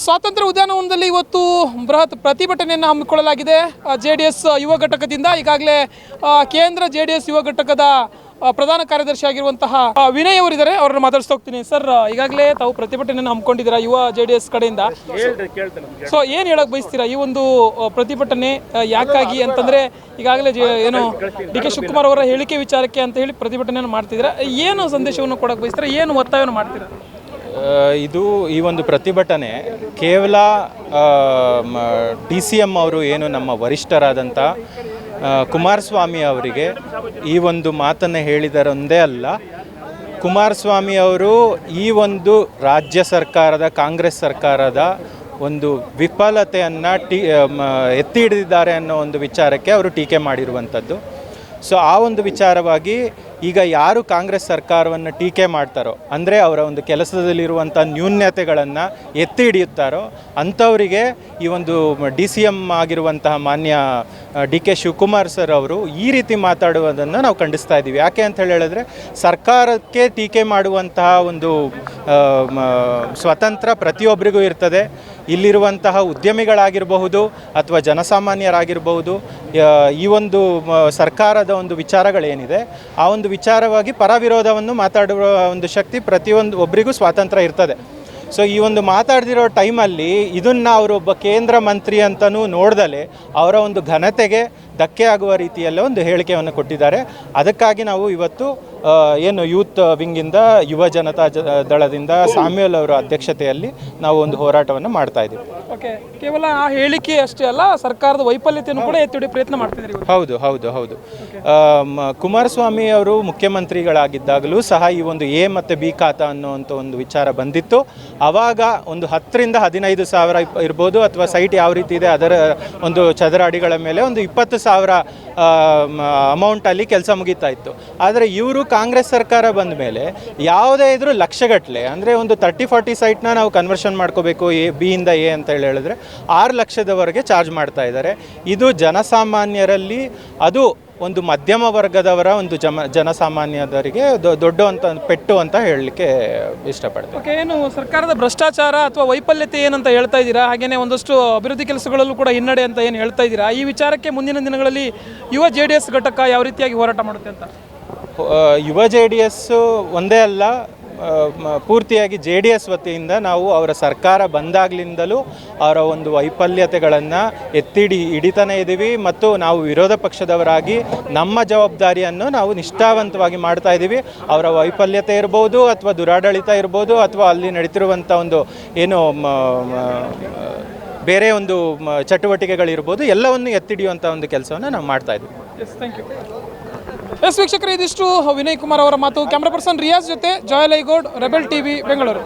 ಸ್ವಾತಂತ್ರ್ಯ ಉದ್ಯಾನವನದಲ್ಲಿ ಇವತ್ತು ಬೃಹತ್ ಪ್ರತಿಭಟನೆಯನ್ನು ಹಮ್ಮಿಕೊಳ್ಳಲಾಗಿದೆ. ಜೆ ಡಿ ಎಸ್ ಯುವ ಘಟಕದಿಂದ ಈಗಾಗಲೇ ಕೇಂದ್ರ ಜೆ ಡಿ ಎಸ್ ಯುವ ಘಟಕದ ಪ್ರಧಾನ ಕಾರ್ಯದರ್ಶಿ ಆಗಿರುವಂತಹ ವಿನಯ್ ಅವರಿದ್ದಾರೆ ಅವರನ್ನು ಮಾತಾಡ್ಸ್ತಾ ಹೋಗ್ತೀನಿ. ಸರ್ ಈಗಾಗಲೇ ತಾವು ಪ್ರತಿಭಟನೆಯನ್ನು ಹಮ್ಮಿಕೊಂಡಿದ್ದೀರಾ ಯುವ ಜೆ ಡಿ ಎಸ್ ಕಡೆಯಿಂದ ಸೊ ಏನು ಹೇಳಕ್ ಬಯಸ್ತೀರಾ? ಈ ಒಂದು ಪ್ರತಿಭಟನೆ ಯಾಕಾಗಿ ಅಂತಂದ್ರೆ ಈಗಾಗಲೇ ಏನು ಡಿ ಕೆ ಶಿವಕುಮಾರ್ ಅವರ ಹೇಳಿಕೆ ವಿಚಾರಕ್ಕೆ ಅಂತ ಹೇಳಿ ಪ್ರತಿಭಟನೆಯನ್ನು ಮಾಡ್ತಿದ್ದೀರಾ? ಏನು ಸಂದೇಶವನ್ನು ಕೊಡಕ್ ಬಯಸ್ತೀರಾ? ಏನು ಒತ್ತಾಯವನ್ನು ಮಾಡ್ತೀರಾ? ಇದು ಈ ಒಂದು ಪ್ರತಿಭಟನೆ ಕೇವಲ ಡಿ ಸಿ ಎಂ ಅವರು ಏನು ನಮ್ಮ ವರಿಷ್ಠರಾದಂಥ ಕುಮಾರಸ್ವಾಮಿ ಅವರಿಗೆ ಈ ಒಂದು ಮಾತನ್ನು ಹೇಳಿದರೊಂದೇ ಅಲ್ಲ, ಕುಮಾರಸ್ವಾಮಿ ಅವರು ಈ ಒಂದು ರಾಜ್ಯ ಸರ್ಕಾರದ, ಕಾಂಗ್ರೆಸ್ ಸರ್ಕಾರದ ಒಂದು ವಿಫಲತೆಯನ್ನು ಟೀ ಎತ್ತಿ ಹಿಡಿದಿದ್ದಾರೆ ಅನ್ನೋ ಒಂದು ವಿಚಾರಕ್ಕೆ ಅವರು ಟೀಕೆ ಮಾಡಿರುವಂಥದ್ದು. ಸೊ, ಆ ಒಂದು ವಿಚಾರವಾಗಿ ಈಗ ಯಾರು ಕಾಂಗ್ರೆಸ್ ಸರ್ಕಾರವನ್ನು ಟೀಕೆ ಮಾಡ್ತಾರೋ, ಅಂದರೆ ಅವರ ಒಂದು ಕೆಲಸದಲ್ಲಿರುವಂಥ ನ್ಯೂನ್ಯತೆಗಳನ್ನು ಎತ್ತಿ ಹಿಡಿಯುತ್ತಾರೋ, ಅಂಥವರಿಗೆ ಈ ಒಂದು ಡಿ ಸಿ ಎಂ ಆಗಿರುವಂತಹ ಮಾನ್ಯ ಡಿ ಕೆ ಶಿವಕುಮಾರ್ ಸರ್ ಅವರು ಈ ರೀತಿ ಮಾತಾಡುವುದನ್ನು ನಾವು ಖಂಡಿಸ್ತಾ ಇದ್ದೀವಿ. ಯಾಕೆ ಅಂತ ಹೇಳಿ ಹೇಳಿದ್ರೆ, ಸರ್ಕಾರಕ್ಕೆ ಟೀಕೆ ಮಾಡುವಂತಹ ಒಂದು ಸ್ವತಂತ್ರ ಪ್ರತಿಯೊಬ್ಬರಿಗೂ ಇರ್ತದೆ. ಇಲ್ಲಿರುವಂತಹ ಉದ್ಯಮಿಗಳಾಗಿರಬಹುದು ಅಥವಾ ಜನಸಾಮಾನ್ಯರಾಗಿರಬಹುದು ಈ ಒಂದು ಸರ್ಕಾರದ ಒಂದು ವಿಚಾರಗಳೇನಿದೆ, ಆ ಒಂದು ವಿಚಾರವಾಗಿ ಪರ ವಿರೋಧವನ್ನು ಮಾತಾಡುವ ಒಂದು ಶಕ್ತಿ ಪ್ರತಿಯೊಂದು ಒಬ್ಬರಿಗೂ ಸ್ವಾತಂತ್ರ್ಯ ಇರ್ತದೆ. ಸೊ ಈ ಒಂದು ಮಾತಾಡ್ದಿರೋ ಟೈಮಲ್ಲಿ ಇದನ್ನು ಅವರು ಒಬ್ಬ ಕೇಂದ್ರ ಮಂತ್ರಿ ಅಂತಲೂ ನೋಡ್ದಲೆ, ಅವರ ಒಂದು ಘನತೆಗೆ ಧಕ್ಕೆ ಆಗುವ ರೀತಿಯಲ್ಲೇ ಒಂದು ಹೇಳಿಕೆಯನ್ನು ಕೊಟ್ಟಿದ್ದಾರೆ. ಅದಕ್ಕಾಗಿ ನಾವು ಇವತ್ತು ಏನು ಯೂತ್ ವಿಂಗಿಂದ ಯುವ ಜನತಾ ಜ ದಳದಿಂದ ಸಾಮ್ಯಲ್ ಅವರ ಅಧ್ಯಕ್ಷತೆಯಲ್ಲಿ ನಾವು ಒಂದು ಹೋರಾಟವನ್ನು ಮಾಡ್ತಾ ಇದ್ದೀವಿ. ಓಕೆ ಕೇವಲ ಆ ಹೇಳಿಕೆ ಅಷ್ಟೇ ಅಲ್ಲ ಸರ್ಕಾರದ ವೈಫಲ್ಯತೆಯನ್ನು ಕೂಡ ಎತ್ತಿಡಿ ಪ್ರಯತ್ನ ಮಾಡ್ತಿದ್ದಾರೆ ಇವರು. ಹೌದು ಹೌದು ಹೌದು. ಕುಮಾರಸ್ವಾಮಿ ಅವರು ಮುಖ್ಯಮಂತ್ರಿಗಳಾಗಿದ್ದಾಗಲೂ ಸಹ ಈ ಒಂದು ಎ ಮತ್ತು ಬಿ ಖಾತಾ ಅನ್ನುವಂಥ ಒಂದು ವಿಚಾರ ಬಂದಿತ್ತು. ಆವಾಗ ಒಂದು ಹತ್ತರಿಂದ ಹದಿನೈದು ಸಾವಿರ ಇಪ್- ಇರ್ಬೋದು ಅಥವಾ ಸೈಟ್ ಯಾವ ರೀತಿ ಇದೆ ಅದರ ಒಂದು ಚದರ ಅಡಿಗಳ ಮೇಲೆ ಒಂದು ಇಪ್ಪತ್ತು ಸಾವಿರ ಅಮೌಂಟಲ್ಲಿ ಕೆಲಸ ಮುಗಿತಾ ಇತ್ತು. ಆದರೆ ಇವರು ಕಾಂಗ್ರೆಸ್ ಸರ್ಕಾರ ಬಂದ ಮೇಲೆ ಯಾವುದೇ ಇದ್ರೂ ಲಕ್ಷಗಟ್ಟಲೆ ಅಂದರೆ ಒಂದು ತರ್ಟಿ ಫಾರ್ಟಿ ಸೈಟ್ನ ನಾವು ಕನ್ವರ್ಷನ್ ಮಾಡ್ಕೋಬೇಕು, ಎ, ಬಿ ಇಂದ ಎ ಅಂತ ಹೇಳಿ ಹೇಳಿದ್ರೆ ಆರು ಲಕ್ಷದವರೆಗೆ ಚಾರ್ಜ್ ಮಾಡ್ತಾ ಇದ್ದಾರೆ. ಇದು ಜನಸಾಮಾನ್ಯರಲ್ಲಿ ಅದು ಒಂದು ಮಧ್ಯಮ ವರ್ಗದವರ ಒಂದು ಜಮ ಜನಸಾಮಾನ್ಯದವರಿಗೆ ದೊಡ್ಡ ಅಂತ ಪೆಟ್ಟು ಅಂತ ಹೇಳಲಿಕ್ಕೆ ಇಷ್ಟಪಡ್ತೀನಿ. ಓಕೆ ಏನು ಸರ್ಕಾರದ ಭ್ರಷ್ಟಾಚಾರ ಅಥವಾ ವೈಫಲ್ಯತೆ ಏನಂತ ಹೇಳ್ತಾ ಇದ್ದೀರಾ? ಹಾಗೇನೆ ಒಂದಷ್ಟು ಅಭಿವೃದ್ಧಿ ಕೆಲಸಗಳಲ್ಲೂ ಕೂಡ ಹಿನ್ನಡೆ ಅಂತ ಏನು ಹೇಳ್ತಾ ಇದ್ದೀರಾ? ಈ ವಿಚಾರಕ್ಕೆ ಮುಂದಿನ ದಿನಗಳಲ್ಲಿ ಯುವ ಜೆ ಡಿ ಎಸ್ ಘಟಕ ಯಾವ ರೀತಿಯಾಗಿ ಹೋರಾಟ ಮಾಡುತ್ತೆ ಅಂತ? ಯುವ ಜೆ ಡಿ ಎಸ್ಸು ಒಂದೇ ಅಲ್ಲ ಪೂರ್ತಿಯಾಗಿ ಜೆ ಡಿ ಎಸ್ ವತಿಯಿಂದ ನಾವು ಅವರ ಸರ್ಕಾರ ಬಂದಾಗ್ಲಿಂದಲೂ ಅವರ ಒಂದು ವೈಫಲ್ಯತೆಗಳನ್ನು ಎತ್ತಿಡಿ, ಹಿಡಿತಾನೆ ಇದ್ದೀವಿ ಮತ್ತು ನಾವು ವಿರೋಧ ಪಕ್ಷದವರಾಗಿ ನಮ್ಮ ಜವಾಬ್ದಾರಿಯನ್ನು ನಾವು ನಿಷ್ಠಾವಂತವಾಗಿ ಮಾಡ್ತಾ ಇದ್ದೀವಿ ಅವರ ವೈಫಲ್ಯತೆ ಇರ್ಬೋದು ಅಥವಾ ದುರಾಡಳಿತ ಇರ್ಬೋದು ಅಥವಾ ಅಲ್ಲಿ ನಡೀತಿರುವಂಥ ಒಂದು ಏನು ಬೇರೆ ಒಂದು ಚಟುವಟಿಕೆಗಳಿರ್ಬೋದು ಎಲ್ಲವನ್ನು ಎತ್ತಿಡಿಯುವಂಥ ಒಂದು ಕೆಲಸವನ್ನು ನಾವು ಮಾಡ್ತಾ ಇದ್ದೀವಿ ಎಸ್ ವೀಕ್ಷಕರೇ, ಇದಿಷ್ಟು ವಿನಯ್ ಕುಮಾರ್ ಅವರ ಮಾತು. ಕ್ಯಾಮ್ರಾ ಪರ್ಸನ್ ರಿಯಾಜ್ ಜೊತೆ ಜಯಲೈಗೌಡ್, ರೆಬೆಲ್ ಟಿವಿ, ಬೆಂಗಳೂರು.